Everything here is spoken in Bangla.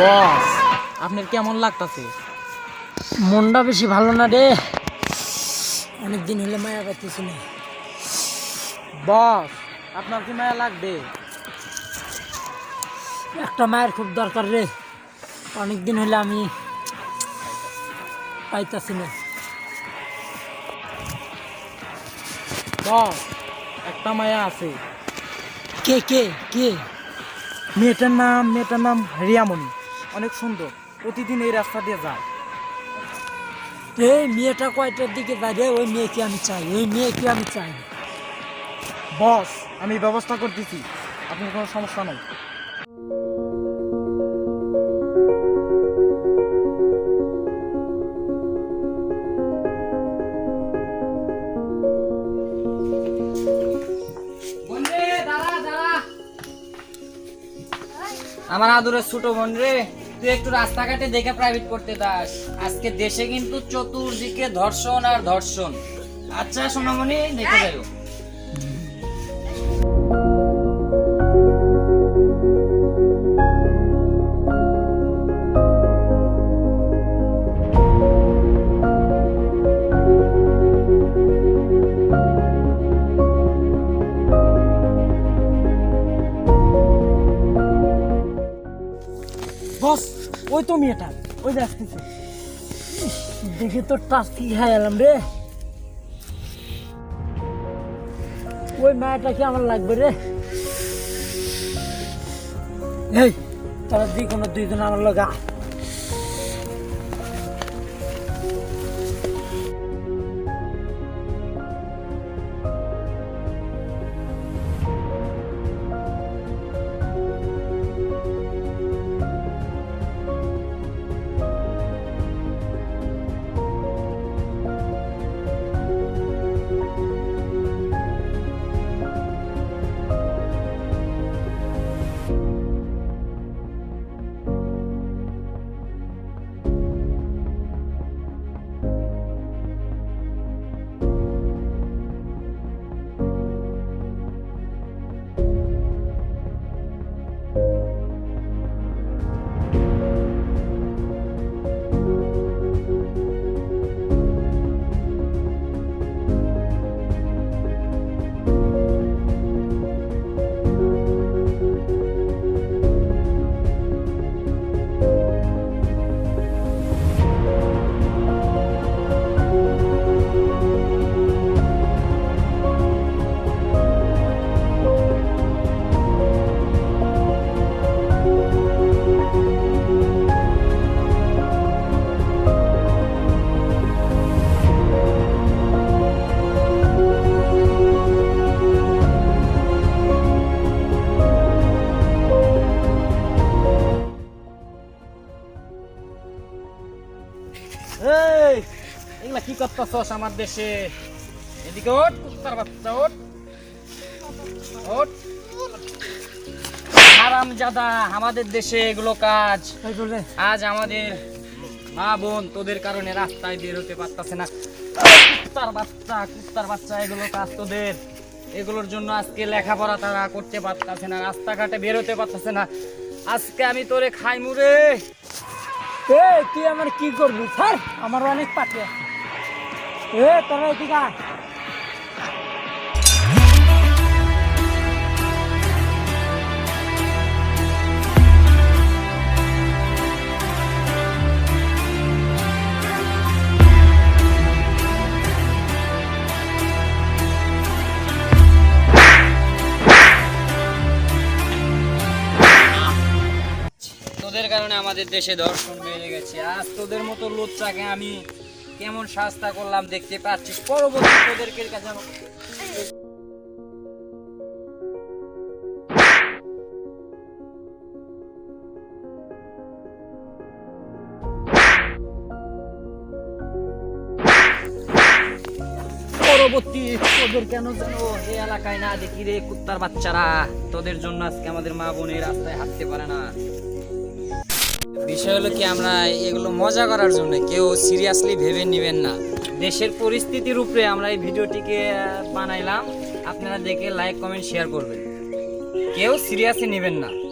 বস আপনার কেমন লাগতাছে? মনটা বেশি ভালো না রে। অনেক দিন হলে মায়া পাইতেছি না। বস আপনার কি মায়া লাগবে? একটা মায়ের খুব দরকার রে। অনেক দিন হলে আমি পাইতাছি না। বস একটা মায়া আছে। কে কে কে? মেয়েটার নাম মেয়েটার নাম রিয়ামণি। অনেক সুন্দর। প্রতিদিন এই রাস্তা দিয়ে যায় এই মেয়েটা কয়টার দিকে যায় রে? ওই মেয়েকে আমি চাই ওই মেয়েকে আমি চাই। বস আমি ব্যবস্থা করতেছি। আপনার কোনো সমস্যা নাই। আমার আদরের ছোট বোন রে। তুই একটু রাস্তাঘাটে দেখে প্রাইভেট করতে দাস। আজকে দেশে কিন্তু চতুর্দিকে ধর্ষণ আর ধর্ষণ। আচ্ছা সোনামণি দেখে যাও ওই তো মেয়েটা, ওই যে আসতেছে। দেখে তো টাস্কি খাই এলাম রে। ওই মায়াটা কি আমার লাগবে রে? এই, তারা দুই কোনো দুইজন আমার লগা এই এগুলা কি করতেছস আমার দেশে? এদিকে ওঠ কুত্তার বাচ্চা ওঠ। ওঠ। হারাম জাদা আমাদের দেশে এগুলো কাজ। আজ আমাদের মা বোন তোদের কারণে রাস্তায় বের হতে পারতাছে না। কুত্তার বাচ্চা কুত্তার বাচ্চা এগুলো কাজ তোদের। এগুলোর জন্য আজকে লেখাপড়া তারা করতে পারতাছে না রাস্তাঘাটে বের হতে পারতাছে না। আজকে আমি তোরে খাই মুরে এ, তুই আমার কি করবি স্যার আমার অনেক আছে এ, তোরা এদিকে আয়। কারণে আমাদের দেশে দর্শন বেড়ে আজ তোদের মতো লোচ্চাকে আমি কেমন শাস্তা করলাম দেখতে পাচ্ছিস পরবর্তী তোদেরকে কাছে পরবর্তী তোদের কেন যেন এই এলাকায় না দেখি রে কুত্তার বাচ্চারা? তোদের জন্য আজকে আমাদের মা বোনের রাস্তায় হাঁটতে পারে না। বিষয় হলো কি, আমরা এগুলো মজা করার জন্য, কেউ সিরিয়াসলি ভেবে নেবেন না। দেশের পরিস্থিতির উপরে আমরা এই ভিডিওটিকে বানাইলাম। আপনারা দেখে লাইক কমেন্ট শেয়ার করবেন। কেউ সিরিয়াসলি নেবেন না।